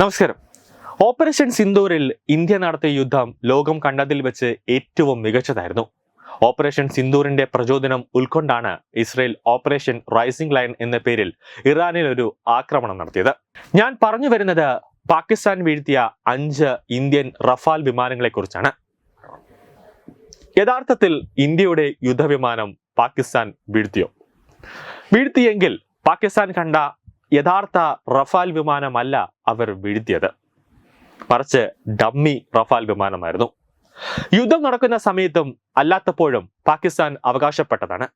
നമസ്കാരം. Operation സിന്ദൂരിൽ India നടത്തിയ യുദ്ധം ലോകം കണ്ടതിൽ വെച്ച് ഏറ്റവും മികച്ചതായിരുന്നു. ഓപ്പറേഷൻ സിന്ദൂറിന്റെ പ്രചോദനം ഉൾക്കൊണ്ടാണ് ഇസ്രയേൽ ഓപ്പറേഷൻ റൈസിംഗ് ലൈൻ എന്ന പേരിൽ ഇറാനിൽ ഒരു ആക്രമണം നടത്തിയത്. ഞാൻ പറഞ്ഞു വരുന്നത് പാകിസ്ഥാൻ വീഴ്ത്തിയ അഞ്ച് ഇന്ത്യൻ റഫാൽ വിമാനങ്ങളെ കുറിച്ചാണ്. യഥാർത്ഥത്തിൽ ഇന്ത്യയുടെ യുദ്ധവിമാനം പാകിസ്ഥാൻ വീഴ്ത്തിയോ? വീഴ്ത്തിയെങ്കിൽ പാകിസ്ഥാൻ കണ്ട യഥാർത്ഥ റഫാൽ വിമാനമല്ല അവർ വീഴ്ത്തിയത്. മറിച്ച് ഡമ്മി റഫാൽ വിമാനമായിരുന്നു. യുദ്ധം നടക്കുന്ന സമയത്തും അല്ലാത്തപ്പോഴും പാകിസ്ഥാൻ അവകാശപ്പെട്ടതാണ്.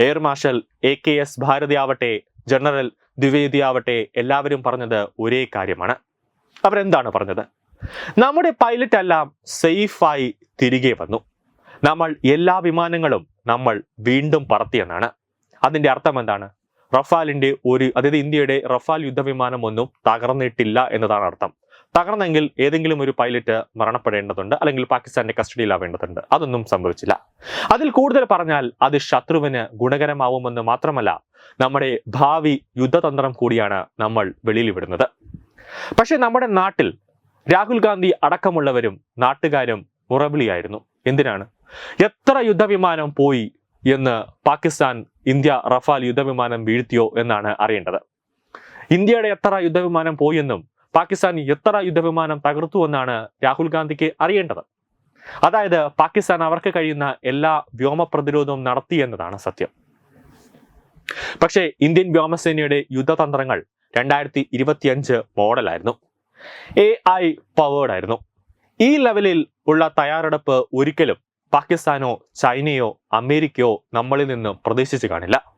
Air marshal A K S Bharti ആവട്ടെ ജനറൽ ദ്വിവേദി ആവട്ടെ എല്ലാവരും പറഞ്ഞത് ഒരേ കാര്യമാണ്. അവരെന്താണ് പറഞ്ഞത്? നമ്മുടെ പൈലറ്റ് എല്ലാം സേഫായി തിരികെ വന്നു. നമ്മൾ എല്ലാ വിമാനങ്ങളും നമ്മൾ വീണ്ടും പറത്തിയെന്നാണ്. അതിന്റെ അർത്ഥം എന്താണ്? റഫാലിന്റെ ഒരു അതായത് ഇന്ത്യയുടെ റഫാൽ യുദ്ധവിമാനം ഒന്നും തകർന്നിട്ടില്ല എന്നതാണ് അർത്ഥം. തകർന്നെങ്കിൽ ഏതെങ്കിലും ഒരു പൈലറ്റ് മരണപ്പെടേണ്ടതുണ്ട് അല്ലെങ്കിൽ പാകിസ്ഥാന്റെ കസ്റ്റഡിയിലാവേണ്ടതുണ്ട്. അതൊന്നും സംഭവിച്ചില്ല. അതിൽ കൂടുതൽ പറഞ്ഞാൽ അത് ശത്രുവിന് ഗുണകരമാവുമെന്ന് മാത്രമല്ല നമ്മുടെ ഭാവി യുദ്ധതന്ത്രം കൂടിയാണ് നമ്മൾ വെളിയിൽ വിടുന്നത് പക്ഷെ നമ്മുടെ നാട്ടിൽ രാഹുൽ ഗാന്ധി അടക്കമുള്ളവരും നാട്ടുകാരും മുറവിളിയായിരുന്നു. എന്തിനാണ്? എത്ര യുദ്ധവിമാനം പോയി എന്ന് പാകിസ്ഥാൻ ഇന്ത്യ റഫാൽ യുദ്ധവിമാനം വീഴ്ത്തിയോ എന്നാണ് അറിയേണ്ടത്. ഇന്ത്യയുടെ എത്ര യുദ്ധവിമാനം പോയെന്നും പാകിസ്ഥാൻ എത്ര യുദ്ധവിമാനം തകർത്തു എന്നാണ് രാഹുൽ ഗാന്ധിക്ക് അറിയേണ്ടത്. അതായത് പാകിസ്ഥാൻ അവർക്ക് കഴിയുന്ന എല്ലാ വ്യോമ പ്രതിരോധവും നടത്തി എന്നതാണ് സത്യം. പക്ഷേ ഇന്ത്യൻ വ്യോമസേനയുടെ യുദ്ധതന്ത്രങ്ങൾ രണ്ടായിരത്തി ഇരുപത്തിയഞ്ച് മോഡലായിരുന്നു. എ ഐ പവേർഡ് ആയിരുന്നു ഈ ലെവലിൽ ഉള്ള തയ്യാറെടുപ്പ് ഒരിക്കലും പാകിസ്ഥാനോ ചൈനയോ അമേരിക്കയോ നമ്മളിൽ നിന്ന് പ്രതീക്ഷിച്ചു കാണില്ല.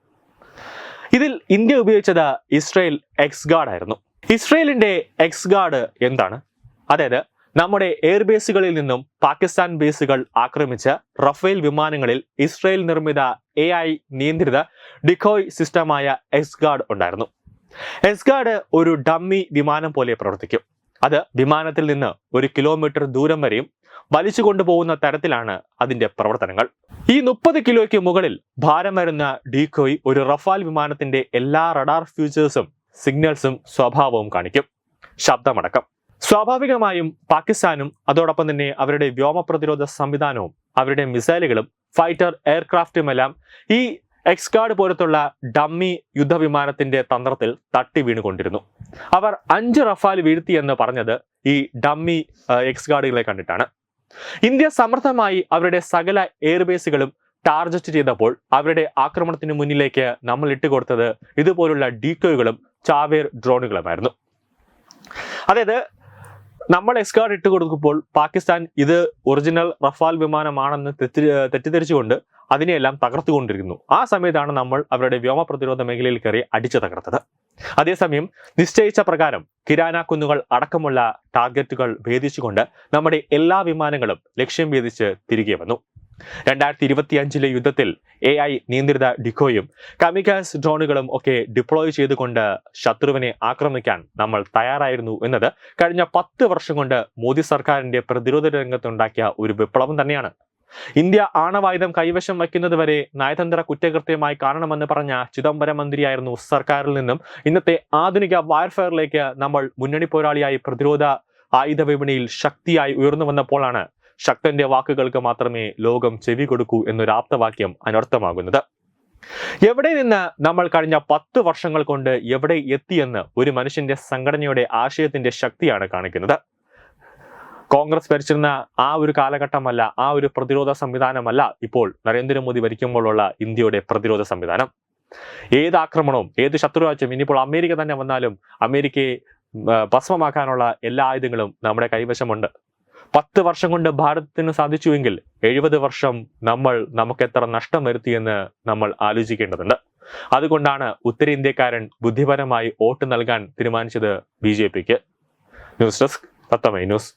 ഇതിൽ ഇന്ത്യ ഉപയോഗിച്ചത് ഇസ്രയേൽ എക്സ് ഗാർഡ് ആയിരുന്നു. ഇസ്രയേലിന്റെ എക്സ് ഗാർഡ് എന്താണ്? അതായത് നമ്മുടെ എയർബേസുകളിൽ നിന്നും പാകിസ്ഥാൻ ബേസുകൾ ആക്രമിച്ച റഫേൽ വിമാനങ്ങളിൽ ഇസ്രയേൽ നിർമ്മിത എ ഐ നിയന്ത്രിത ഡിക്കോയ് സിസ്റ്റമായ എക്സ് ഗാർഡ് ഉണ്ടായിരുന്നു. എക്സ് ഗാർഡ് ഒരു ഡമ്മി വിമാനം പോലെ പ്രവർത്തിക്കും. അത് വിമാനത്തിൽ നിന്ന് ഒരു കിലോമീറ്റർ ദൂരം വരെയും വലിച്ചു കൊണ്ടുപോകുന്ന തരത്തിലാണ് അതിന്റെ പ്രവർത്തനങ്ങൾ. ഈ മുപ്പത് കിലോയ്ക്ക് മുകളിൽ ഭാരം വരുന്ന ഡീകോയ് ഒരു റഫാൽ വിമാനത്തിന്റെ എല്ലാ റഡാർ ഫ്യൂച്ചേഴ്സും സിഗ്നൽസും സ്വഭാവവും കാണിക്കും. ശബ്ദമടക്കം. സ്വാഭാവികമായും പാകിസ്ഥാനും അതോടൊപ്പം തന്നെ അവരുടെ വ്യോമ പ്രതിരോധ സംവിധാനവും അവരുടെ മിസൈലുകളും ഫൈറ്റർ എയർക്രാഫ്റ്റുമെല്ലാം ഈ എക്സ്കാർഡ് പോലത്തുള്ള ഡമ്മി യുദ്ധവിമാനത്തിന്റെ തന്ത്രത്തിൽ തട്ടി വീണുകൊണ്ടിരുന്നു. അവർ അഞ്ച് റഫാൽ വീഴ്ത്തി എന്ന് പറഞ്ഞത് ഈ ഡമ്മി എക്സ്കാർഡുകളെ കണ്ടിട്ടാണ്. ഇന്ത്യ സമർത്ഥമായി അവരുടെ സകല എയർബേസുകളും ടാർജറ്റ് ചെയ്തപ്പോൾ അവരുടെ ആക്രമണത്തിന് മുന്നിലേക്ക് നമ്മൾ ഇട്ടുകൊടുത്തത് ഇതുപോലുള്ള ഡീക്കോയുകളും ചാവേർ ഡ്രോണുകളുമായിരുന്നു അതായത് നമ്മൾ എസ്കാർഡ് ഇട്ട് കൊടുക്കുമ്പോൾ പാകിസ്ഥാൻ ഇത് ഒറിജിനൽ റഫാൽ വിമാനമാണെന്ന് തെറ്റി തെറ്റിദ്ധരിച്ചുകൊണ്ട് അതിനെയെല്ലാം തകർത്തുകൊണ്ടിരിക്കുന്നു. ആ സമയത്താണ് നമ്മൾ അവരുടെ വ്യോമ പ്രതിരോധ മേഖലയിൽ കയറി അടിച്ചു തകർത്തത്. അതേസമയം നിശ്ചയിച്ച പ്രകാരം കിരാന കുന്നുകൾ അടക്കമുള്ള ടാർഗറ്റുകൾ ഭേദിച്ചുകൊണ്ട് നമ്മുടെ എല്ലാ വിമാനങ്ങളും ലക്ഷ്യം ഭേദിച്ച് തിരികെ വന്നു. രണ്ടായിരത്തി ഇരുപത്തി അഞ്ചിലെ യുദ്ധത്തിൽ എ ഐ നിയന്ത്രിത ഡിക്കോയും കമിക്കാസ് ഡ്രോണുകളും ഒക്കെ ഡിപ്ലോയ് ചെയ്തുകൊണ്ട് ശത്രുവിനെ ആക്രമിക്കാൻ നമ്മൾ തയ്യാറായിരുന്നു എന്നത് കഴിഞ്ഞ പത്ത് വർഷം കൊണ്ട് മോദി സർക്കാരിന്റെ പ്രതിരോധ രംഗത്തുണ്ടാക്കിയ ഒരു വിപ്ലവം തന്നെയാണ്. ഇന്ത്യ ആണവായുധം കൈവശം വയ്ക്കുന്നത് വരെ നയതന്ത്ര കുറ്റകൃത്യമായി കാണണമെന്ന് പറഞ്ഞ ചിദംബരം മന്ത്രിയായിരുന്നു സർക്കാരിൽ നിന്നും. ഇന്നത്തെ ആധുനിക വയർഫെയറിലേക്ക് നമ്മൾ മുന്നണി പോരാളിയായി പ്രതിരോധ ആയുധ വിപണിയിൽ ശക്തിയായി ഉയർന്നു വന്നപ്പോഴാണ് ശക്തന്റെ വാക്കുകൾക്ക് മാത്രമേ ലോകം ചെവി കൊടുക്കൂ എന്നൊരു ആപ്തവാക്യം അനർത്ഥമാകുന്നത്. എവിടെ നിന്ന് നമ്മൾ കഴിഞ്ഞ പത്ത് വർഷങ്ങൾ കൊണ്ട് എവിടെ എത്തിയെന്ന് ഒരു മനുഷ്യന്റെ സംഘടനയുടെ ആശയത്തിന്റെ ശക്തിയാണ് കാണിക്കുന്നത്. കോൺഗ്രസ് ഭരിച്ചിരുന്ന ആ ഒരു കാലഘട്ടമല്ല ആ ഒരു പ്രതിരോധ സംവിധാനമല്ല ഇപ്പോൾ നരേന്ദ്രമോദി ഭരിക്കുമ്പോഴുള്ള ഇന്ത്യയുടെ പ്രതിരോധ സംവിധാനം. ഏത് ആക്രമണവും ഏത് ശത്രുരാജ്യം ഇനിയിപ്പോൾ അമേരിക്ക തന്നെ വന്നാലും അമേരിക്കയെ ഭസ്മമാക്കാനുള്ള എല്ലാ ആയുധങ്ങളും നമ്മുടെ കൈവശമുണ്ട്. പത്ത് വർഷം കൊണ്ട് ഭാരതത്തിന് സാധിച്ചുവെങ്കിൽ എഴുപത് വർഷം നമ്മൾ നമുക്ക് എത്ര നഷ്ടം വരുത്തിയെന്ന് നമ്മൾ ആലോചിക്കേണ്ടതുണ്ട്. അതുകൊണ്ടാണ് ഉത്തരേന്ത്യക്കാരൻ ബുദ്ധിപരമായി വോട്ട് നൽകാൻ തീരുമാനിച്ചത് ബി ജെ പിക്ക്. News desk Thathamai news.